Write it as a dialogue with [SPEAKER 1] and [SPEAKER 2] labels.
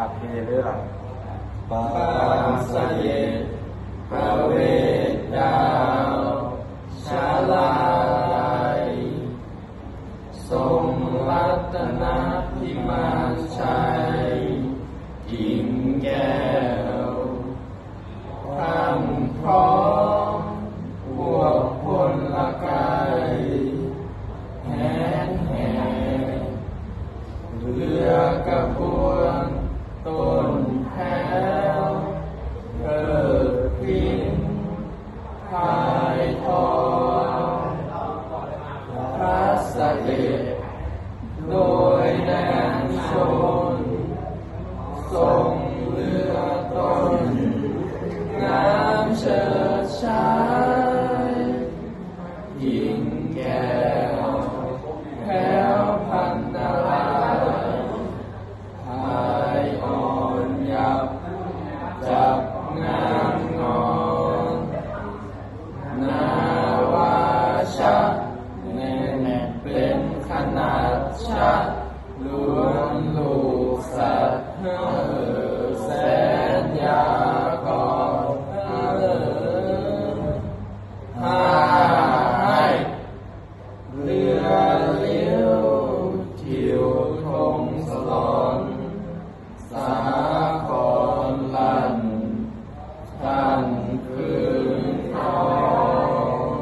[SPEAKER 1] าเพเรือ
[SPEAKER 2] ปาสเยพระเวทดาวชาลาลัยทรงรัตนพิมานชา tôi đang trốn sông lửa tôi ngắm chờ sáng. ชัดล้วนลูกสัตว์เออแสนยากรห้าให้เรือเลี้ยวทิวทงสลอนสาคอนลันตั้งคืนทอง